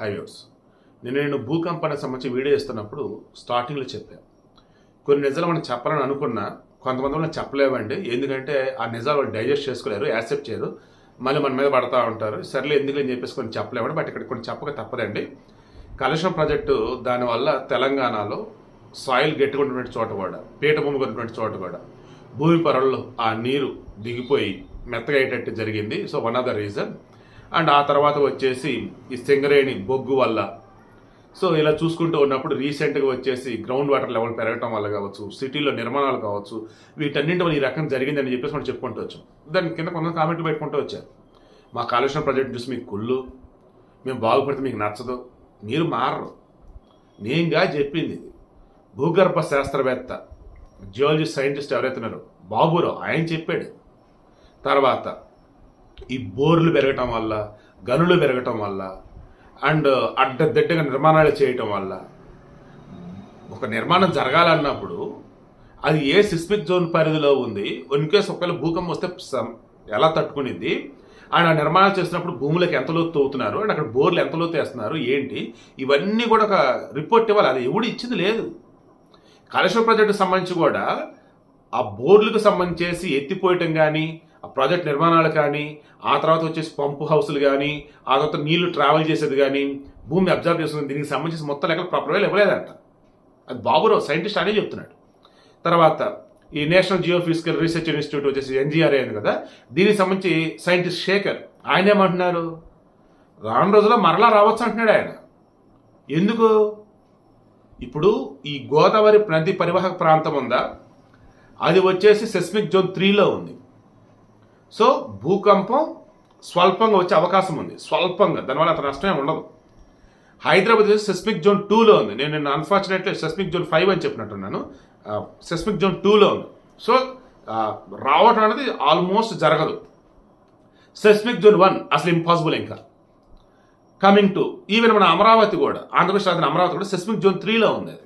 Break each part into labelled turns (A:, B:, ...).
A: Highways నేను నేను భూకంపానికి సంబంధించి వీడియో ఇస్తున్నప్పుడు స్టార్టింగ్లో చెప్పాను కొన్ని నిజాలు మనం చెప్పాలని అనుకున్నా కొంతమంది మనం చెప్పలేమండి ఎందుకంటే ఆ నిజాలు వాళ్ళు డైజెస్ట్ చేసుకోలేరు యాక్సెప్ట్ చేయరు. మళ్ళీ మన మీద పడతా ఉంటారు. సర్లే ఎందుకు అని చెప్పేసి కొన్ని చెప్పలేమండి. బట్ ఇక్కడ కొన్ని చెప్పక తప్పదండి. కలుషం ప్రాజెక్టు దానివల్ల తెలంగాణలో సాయిల్ గట్టిగా చోట కూడా పీఠభూమి భూమి చోట కూడా భూమి పొరల్లో ఆ నీరు దిగిపోయి మెత్తగా అయ్యేటట్టు జరిగింది. So one of the reason and ఆ తర్వాత వచ్చేసి ఈ సింగరేణి బొగ్గు వల్ల. సో ఇలా చూసుకుంటూ ఉన్నప్పుడు రీసెంట్గా వచ్చేసి గ్రౌండ్ వాటర్ లెవెల్ పెరగటం వల్ల కావచ్చు సిటీలో నిర్మాణాలు కావచ్చు వీటన్నింటి వల్ల ఈ రకం జరిగిందని చెప్పేసి మనం చెప్పుకుంటూ వచ్చాం. దాని కింద కొంత కామెంట్లు పెట్టుకుంటూ వచ్చారు. మా కాలుష్యం ప్రాజెక్ట్ చూసి మీకు కుళ్ళు మేము బాగుపడితే మీకు నచ్చదు మీరు మారరు. నేనుగా చెప్పింది భూగర్భ శాస్త్రవేత్త జియాలజీ సైంటిస్ట్ ఎవరైతే ఉన్నారో బాబురావు ఆయన చెప్పాడు. తర్వాత ఈ బోర్లు పెరగటం వల్ల గనులు పెరగటం వల్ల అండ్ అడ్డదిడ్డగా నిర్మాణాలు చేయటం వల్ల ఒక నిర్మాణం జరగాలన్నప్పుడు అది ఏ సిస్మిక్ జోన్ పరిధిలో ఉంది ఇన్కేస్ ఒకవేళ భూకంపం వస్తే ఎలా తట్టుకునిద్ది? అండ్ ఆ నిర్మాణాలు చేసినప్పుడు భూములకు ఎంత లోతు తవ్వుతున్నారు? అండ్ అక్కడ బోర్లు ఎంత లోతు వేస్తున్నారు? ఏంటి? ఇవన్నీ కూడా ఒక రిపోర్ట్ ఇవ్వాలి. అది ఎవడు ఇచ్చింది లేదు. కాళేశ్వరం ప్రాజెక్టుకు సంబంధించి కూడా ఆ బోర్లకు సంబంధించేసి ఎత్తిపోయటం కానీ ఆ ప్రాజెక్ట్ నిర్మాణాలు కానీ ఆ తర్వాత వచ్చేసి పంపు హౌస్లు కానీ ఆ తర్వాత నీళ్ళు ట్రావెల్ చేసేది కానీ భూమి అబ్జర్వ్ చేస్తుంది. దీనికి సంబంధించి మొత్తం లెక్కలు ప్రాపర్గా ఇవ్వలేదంట అది బాబురావు సైంటిస్ట్ అనే చెప్తున్నాడు. తర్వాత ఈ నేషనల్ జియోఫిజికల్ రీసెర్చ్ ఇన్స్టిట్యూట్ వచ్చేసి ఎన్జిఆర్ఏ అని కదా దీనికి సంబంధించి సైంటిస్ట్ శేఖర్ ఆయన ఏమంటున్నారు? రాను రోజుల్లో మరలా రావచ్చు అంటున్నాడు ఆయన. ఎందుకు? ఇప్పుడు ఈ గోదావరి నది పరివాహక ప్రాంతం ఉందా? అది వచ్చేసి సెస్మిక్ జోన్ త్రీలో ఉంది. సో భూకంపం స్వల్పంగా వచ్చే అవకాశం ఉంది. స్వల్పంగా. దానివల్ల అంత నష్టమే ఉండదు. హైదరాబాద్ సెస్మిక్ జోన్ టూలో ఉంది. నేను నిన్న అన్ఫార్చునేట్లీ సెస్మిక్ జోన్ ఫైవ్ అని చెప్పినట్టున్నాను. సెస్మిక్ జోన్ టూలో ఉంది. సో రావటం అనేది ఆల్మోస్ట్ జరగదు. సెస్మిక్ జోన్ వన్ అసలు ఇంపాసిబుల్ ఇంకా. కమింగ్ టు ఈవెన్ మన అమరావతి కూడా ఆంధ్రప్రదేశ్ రాజధాని అమరావతి కూడా సెస్మిక్ జోన్ త్రీలో ఉంది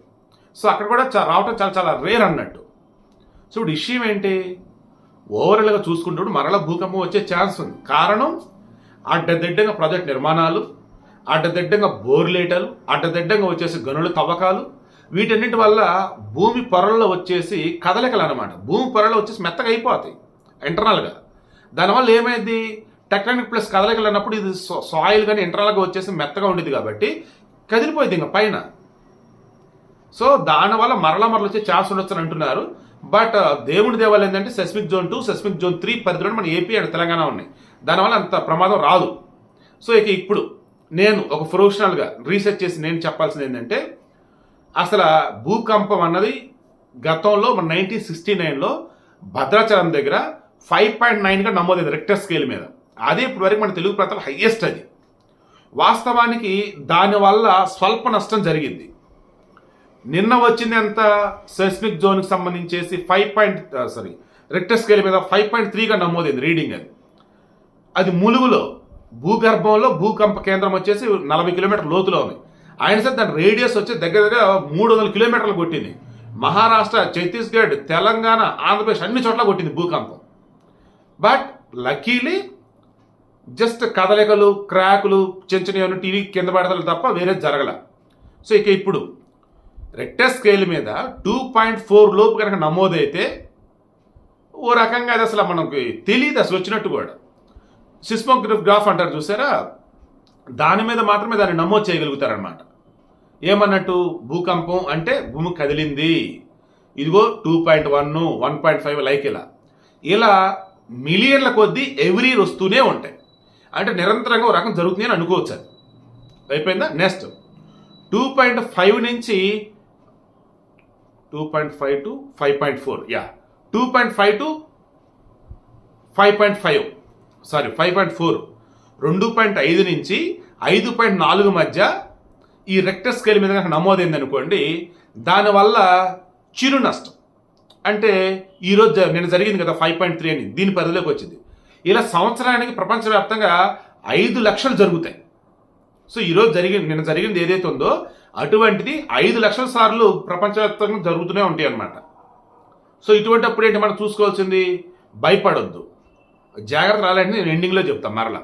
A: సో అక్కడ కూడా రావటం చాలా చాలా రేర్ అన్నట్టు. సో ఇప్పుడు ఇష్యూ ఏంటి? ఓవరాల్గా చూసుకుంటూ మరల భూకంపం వచ్చే ఛాన్స్ ఉంది. కారణం అడ్డదిడ్డంగా ప్రాజెక్ట్ నిర్మాణాలు అడ్డదిడ్డంగా బోర్లేటలు అడ్డదిడ్డంగా వచ్చేసి గనుల తవ్వకాలు వీటన్నిటి వల్ల భూమి పొరల్లో వచ్చేసి కదలికలు అనమాట భూమి పొరల్లో వచ్చేసి మెత్తగా అయిపోతాయి ఇంటర్నల్గా దానివల్ల ఏమైంది? టెక్టానిక్ ప్లస్ కదలికలు అన్నప్పుడు ఇది సాయిల్ కానీ ఇంటర్నల్గా వచ్చేసి మెత్తగా ఉండేది కాబట్టి కదిలిపోయింది ఇంకా పైన. సో దానివల్ల మరల మరల వచ్చే ఛాన్స్ ఉండొచ్చు అని అంటున్నారు. బట్ దేవుడి దేవాలయం ఏంటంటే seismic zone two seismic zone three పరిధిలో మన ఏపీ అండ్ తెలంగాణ ఉన్నాయి. దానివల్ల అంత ప్రమాదం రాదు. సో ఇక ఇప్పుడు నేను ఒక ప్రొఫెషనల్గా రీసెర్చ్ చేసి నేను చెప్పాల్సింది ఏంటంటే అసలు భూకంపం అన్నది గతంలో మన నైన్టీన్ సిక్స్టీ నైన్లో భద్రాచలం దగ్గర ఫైవ్ పాయింట్ నైన్గా నమోదైంది రెక్టర్ స్కేల్ మీద. అదే ఇప్పుడు వరకు మన తెలుగు ప్రాంతాల్లో హైయెస్ట్ అది. వాస్తవానికి దానివల్ల స్వల్ప నష్టం జరిగింది. నిన్న వచ్చింది ఎంత సెస్మిక్ జోన్కి సంబంధించేసి five point sorry Richter scale మీద ఫైవ్ పాయింట్ త్రీగా నమోదైంది రీడింగ్ అది. అది ములుగులో భూగర్భంలో భూకంప కేంద్రం వచ్చేసి నలభై కిలోమీటర్ లోతులో ఉంది. ఆయన సార్ దాని రేడియస్ వచ్చి దగ్గర దగ్గర మూడు వందల కిలోమీటర్లు కొట్టింది. మహారాష్ట్ర ఛత్తీస్గఢ్ తెలంగాణ ఆంధ్రప్రదేశ్ అన్ని చోట్ల కొట్టింది భూకంపం. బట్ లక్కీలీ జస్ట్ కదలికలు క్రాకులు చిన్న చిన్న టీవీ కింద పడతలు తప్ప వేరే జరగల. సో ఇక ఇప్పుడు రెక్టర్ స్కేల్ మీద టూ పాయింట్ ఫోర్ లోపు కనుక నమోదైతే ఓ రకంగా అది అసలు మనకి తెలియదు అసలు వచ్చినట్టు కూడా. సిస్మోగ్రాఫ్ అంటారు చూసారా? దాని మీద మాత్రమే దాన్ని నమోదు చేయగలుగుతారనమాట ఏమన్నట్టు? భూకంపం అంటే భూమి కదిలింది. ఇదిగో two point one one point five like ఇలా. ఇలా మిలియన్ల కొద్దీ ఎవ్రీ ఇయర్ వస్తూనే ఉంటాయి. అంటే నిరంతరంగా ఒక రకం జరుగుతుంది అని అనుకోవచ్చు అది. అయిపోయిందా? నెక్స్ట్. టూ పాయింట్ ఫైవ్ నుంచి two point five to five point four yeah two point five to five point five sorry five point four రెండు పాయింట్ ఐదు నుంచి ఐదు పాయింట్ నాలుగు మధ్య ఈ రెక్టర్ స్కేల్ మీద కనుక నమోదైంది అనుకోండి దానివల్ల చిరు నష్టం. అంటే ఈరోజు జ- జరిగింది కదా ఫైవ్ పాయింట్ త్రీ అని దీని పరిధిలోకి వచ్చింది. ఇలా సంవత్సరానికి ప్రపంచవ్యాప్తంగా ఐదు లక్షలు జరుగుతాయి. సో ఈరోజు జరిగింది నిన్న జరిగింది ఏదైతే ఉందో అటువంటిది ఐదు లక్షల సార్లు ప్రపంచవ్యాప్తంగా జరుగుతూనే ఉంటాయి అన్నమాట. సో ఇటువంటి అప్పుడు ఏంటి మనం చూసుకోవాల్సింది? భయపడొద్దు. జాగ్రత్త రాలంటే నేను ఎండింగ్లో చెప్తాను మరలా.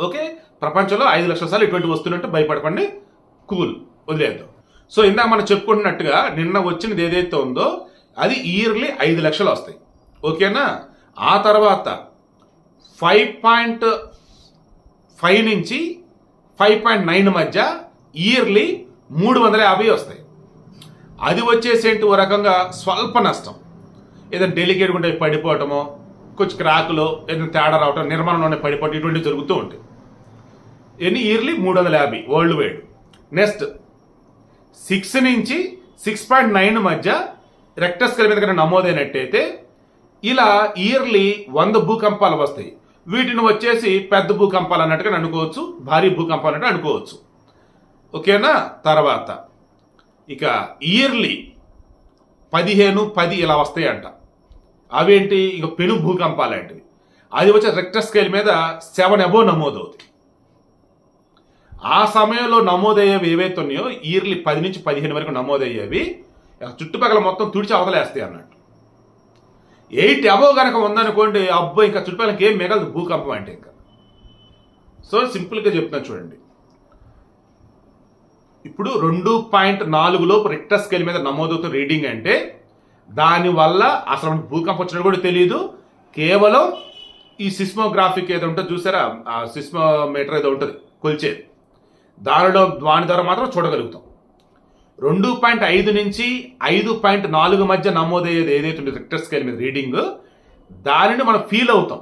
A: ఓకే? ప్రపంచంలో ఐదు లక్షల సార్లు ఇటువంటి వస్తున్నట్టు భయపడకండి. కూల్. వదిలేద్దాం. సో ఇందాక మనం చెప్పుకుంటున్నట్టుగా నిన్న వచ్చినది ఏదైతే ఉందో అది ఇయర్లీ ఐదు లక్షలు వస్తాయి. ఓకేనా? ఆ తర్వాత ఫైవ్ పాయింట్ ఫైవ్ నుంచి ఫైవ్ పాయింట్ నైన్ మధ్య ఇయర్లీ మూడు వందల యాభై వస్తాయి. అది వచ్చేసేంటి ఓ రకంగా స్వల్ప నష్టం. ఏదైనా డెలికేట్గా ఉంటే పడిపోవటమో కొంచెం క్రాకులో ఏదైనా తేడా రావటం నిర్మాణంలోనే పడిపోవటం ఇటువంటివి జరుగుతూ ఉంటాయి. ఎన్ని? ఇయర్లీ మూడు వందల యాభై వరల్డ్ వైడ్. నెక్స్ట్ సిక్స్ నుంచి సిక్స్ పాయింట్ నైన్ మధ్య రెక్టస్కర్ మీద కనుక నమోదైనట్టయితే ఇలా ఇయర్లీ వంద భూకంపాలు వస్తాయి. వీటిని వచ్చేసి పెద్ద భూకంపాలు అన్నట్టుగా అనుకోవచ్చు భారీ భూకంపాలు అంటే అనుకోవచ్చు. ఓకేనా? తర్వాత ఇక ఇయర్లీ పదిహేను పది ఇలా వస్తాయంట. అవేంటి? ఇక పెను భూకంపాలాంటివి అది వచ్చే రెక్టర్ స్కేల్ మీద సెవెన్ అబోవ్ నమోదవుతుంది ఆ సమయంలో నమోదయ్యేవి ఏవైతే ఉన్నాయో ఇయర్లీ పది నుంచి పదిహేను వరకు నమోదయ్యేవి చుట్టుపక్కల మొత్తం తుడిచి అవతలేస్తాయి అన్నట్టు. ఎయిట్ అబో కనుక ఉందనుకోండి అబ్బో ఇంకా చుట్టుపక్కలకి ఏం మిగలదు భూకంపం అంటే ఇంకా. సో సింపుల్గా చెప్తున్నాను చూడండి. ఇప్పుడు రెండు పాయింట్ నాలుగు లోపు రిక్టర్ స్కేల్ మీద నమోదవుతున్న రీడింగ్ అంటే దానివల్ల అసలు మనకు భూకంపం వచ్చినట్టు కూడా తెలియదు కేవలం ఈ సిస్మోగ్రాఫిక్ ఏదో ఉంటుంది చూసారా? ఆ సిస్మోమీటర్ ఏదో ఉంటుంది కొలిచేది దానిలో దాని ద్వారా మాత్రం చూడగలుగుతాం. రెండు పాయింట్ ఐదు నుంచి ఐదు పాయింట్ నాలుగు మధ్య నమోదయ్యేది ఏదైతే ఉంటుంది రిక్టర్ స్కేల్ మీద రీడింగ్ దానిని మనం ఫీల్ అవుతాం.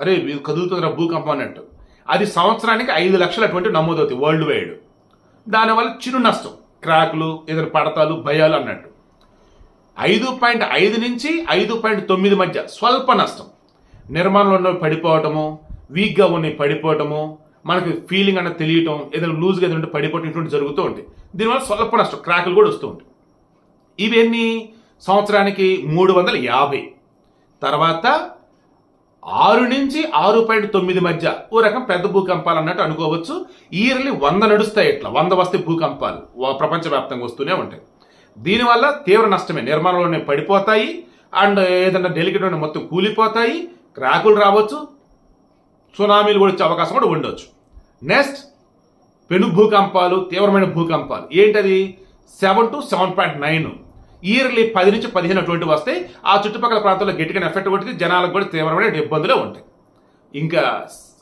A: అరే ఇది కదులుతుందిరా భూకంపం అన్నట్టు. అది సంవత్సరానికి ఐదు లక్షల అటువంటి నమోదవుతాయి వరల్డ్ వైడ్ దానివల్ల చిరు నష్టం. క్రాకులు ఏదైనా పడతాలు భయాలు అన్నట్టు. ఐదు పాయింట్ ఐదు నుంచి ఐదు పాయింట్ తొమ్మిది మధ్య స్వల్ప నష్టం. నిర్మాణంలో ఉన్నవి పడిపోవటము వీక్గా ఉన్నవి పడిపోవటము మనకి ఫీలింగ్ అన్నది తెలియటం ఏదైనా లూజ్గా ఏదైనా పడిపోవటం ఇటువంటి జరుగుతూ ఉంటాయి. దీనివల్ల స్వల్ప నష్టం క్రాకులు కూడా వస్తూ ఉంటాయి. ఇవన్నీ సంవత్సరానికి మూడు వందల యాభై. తర్వాత ఆరు నుంచి ఆరు పాయింట్ తొమ్మిది మధ్య ఓ రకం పెద్ద భూకంపాలు అన్నట్టు అనుకోవచ్చు. ఇయర్లీ వంద నడుస్తాయి ఇట్లా. వంద వస్తే భూకంపాలు ప్రపంచవ్యాప్తంగా వస్తూనే ఉంటాయి. దీనివల్ల తీవ్ర నష్టమే. నిర్మాణంలోనే పడిపోతాయి. అండ్ ఏదైనా డెలికేట్ మొత్తం కూలిపోతాయి. క్రాకులు రావచ్చు. సునామీలు కూడా వచ్చే అవకాశం కూడా ఉండొచ్చు. నెక్స్ట్ పెను భూకంపాలు తీవ్రమైన భూకంపాలు. ఏంటది? Seven to seven point nine. Yearly పది నుంచి పదిహేను అటువంటి వస్తాయి ఆ చుట్టుపక్కల ప్రాంతాల్లో గట్టిగా ఎఫెక్ట్ కొట్టి జనాలకు కూడా తీవ్రమైన ఇబ్బందులే ఉంటాయి. ఇంకా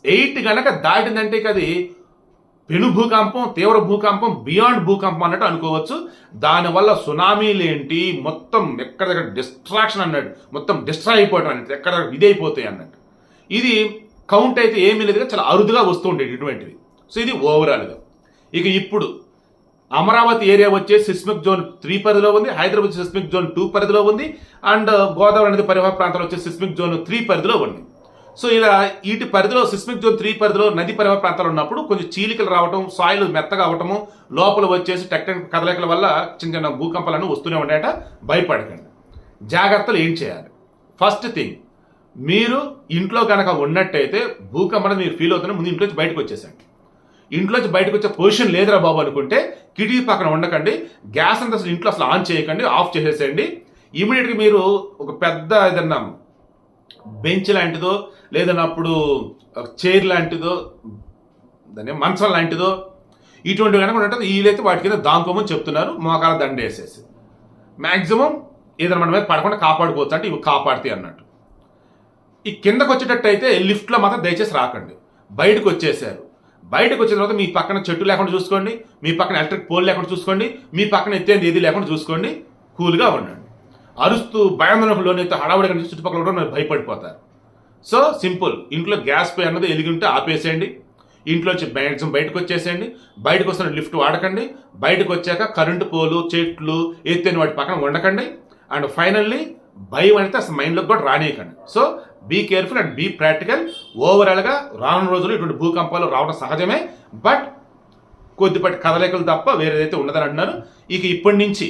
A: ఎయిట్ కనుక దాటిందంటే ఇక అది పెను భూకంపం తీవ్ర భూకంపం బియాండ్ భూకంపం అన్నట్టు అనుకోవచ్చు. దానివల్ల సునామీలు ఏంటి? మొత్తం ఎక్కడ దగ్గర డిస్ట్రాక్షన్ అన్నట్టు మొత్తం డిస్ట్రాయ్ అయిపోవటం అన్నట్టు ఎక్కడ ఇది అయిపోతాయి అన్నట్టు. ఇది కౌంట్ అయితే ఏమీ లేదు చాలా అరుదుగా వస్తూ ఉండేది ఇటువంటివి సో ఇది ఓవరాల్గా. ఇక ఇప్పుడు అమరావతి ఏరియా వచ్చే సిస్మిక్ జోన్ త్రీ పరిధిలో ఉంది హైదరాబాద్ సిస్మిక్ జోన్ టూ పరిధిలో ఉంది అండ్ గోదావరి నది పరివాహ ప్రాంతాలు వచ్చే సిస్మిక్ జోన్ త్రీ పరిధిలో ఉంది. సో ఇలా వీటి పరిధిలో సిస్మిక్ జోన్ త్రీ పరిధిలో నది పరివాహ ప్రాంతాలు ఉన్నప్పుడు కొంచెం చీలికలు రావటం సాయిల్ మెత్తగా అవటము లోపల వచ్చేసి టెక్టెక్ కదలికల వల్ల చిన్న చిన్న భూకంపాలను వస్తూనే ఉంటాయట. భయపడకండి. జాగ్రత్తలు ఏం చేయాలి? ఫస్ట్ థింగ్ మీరు ఇంట్లో కనుక ఉన్నట్టయితే భూకంపం మీరు ఫీల్ అవుతున్న ముందు ఇంట్లోంచి బయటకు వచ్చేసండి ఇంట్లోంచి బయటకు వచ్చే పొజిషన్ లేదురా బాబు అనుకుంటే కిటికీ పక్కన ఉండకండి. గ్యాస్ అంతా అసలు ఇంట్లో అసలు ఆన్ చేయకండి ఆఫ్ చేసేసేయండి. ఇమీడియట్గా మీరు ఒక పెద్ద ఏదన్నా బెంచ్ లాంటిదో లేదన్నప్పుడు చైర్ లాంటిదో దాని మంచం లాంటిదో ఇటువంటి కనుక ఉంటుంది వీలైతే వాటి కింద దాంకోమని చెప్తున్నారు. మోకాల దండ వేసేసి. మ్యాక్సిమం ఏదైనా మన మీద పడకుండా కాపాడుకోవచ్చు అంటే ఇవి కాపాడుతాయి అన్నట్టు. ఈ కిందకు వచ్చేటట్టు అయితే లిఫ్ట్లో మాత్రం దయచేసి రాకండి. బయటకు వచ్చేసారు. బయటకు వచ్చిన తర్వాత మీ పక్కన చెట్టు లేకుండా చూసుకోండి మీ పక్కన ఎలక్ట్రిక్ పోల్ లేకుండా చూసుకోండి మీ పక్కన ఎత్తేది ఏది లేకుండా చూసుకోండి కూల్గా ఉండండి. అరుస్తూ భయాందోళనకు లోనైతే హడావుడి కనిపిస్తే చుట్టుపక్కల కూడా భయపడిపోతారు. So simple. ఇంట్లో గ్యాస్ పై అన్నది ఎలిగి ఉంటే ఆపేసేయండి ఇంట్లోంచి మ్యాక్సిమం బయటకు వచ్చేసేయండి. బయటకు వస్తున్న లిఫ్ట్ వాడకండి. బయటకు వచ్చాక కరెంటు పోలు చెట్లు ఎత్తైన వాటి పక్కన ఉండకండి అండ్ ఫైనల్లీ భయం అనేది అసలు మైండ్లోకి కూడా రానియకండి. So be careful and be practical ఓవరాల్గా రానున్న రోజులు ఇటువంటి భూకంపాలు రావడం సహజమే. బట్ కొద్దిపాటి కదలికలు తప్ప వేరేదైతే ఉండదని అంటున్నారు. ఇక ఇప్పటి నుంచి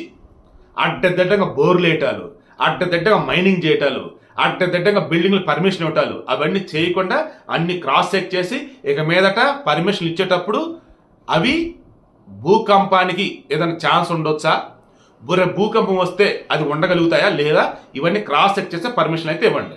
A: అడ్డదిడ్డంగా బోర్లు వేయటాలు అడ్డదిడ్డంగా మైనింగ్ చేయటాలు అడ్డదిడ్డంగా బిల్డింగ్లు పర్మిషన్ ఇవ్వటాలు అవన్నీ చేయకుండా అన్ని క్రాస్ చెక్ చేసి ఇక మీదట పర్మిషన్ ఇచ్చేటప్పుడు అవి భూకంపానికి ఏదైనా ఛాన్స్ ఉండొచ్చా? బుర్ర భూకంపం వస్తే అది ఉండగలుగుతాయా లేదా? ఇవన్నీ క్రాస్ చెక్ చేస్తే పర్మిషన్ అయితే ఇవ్వండి.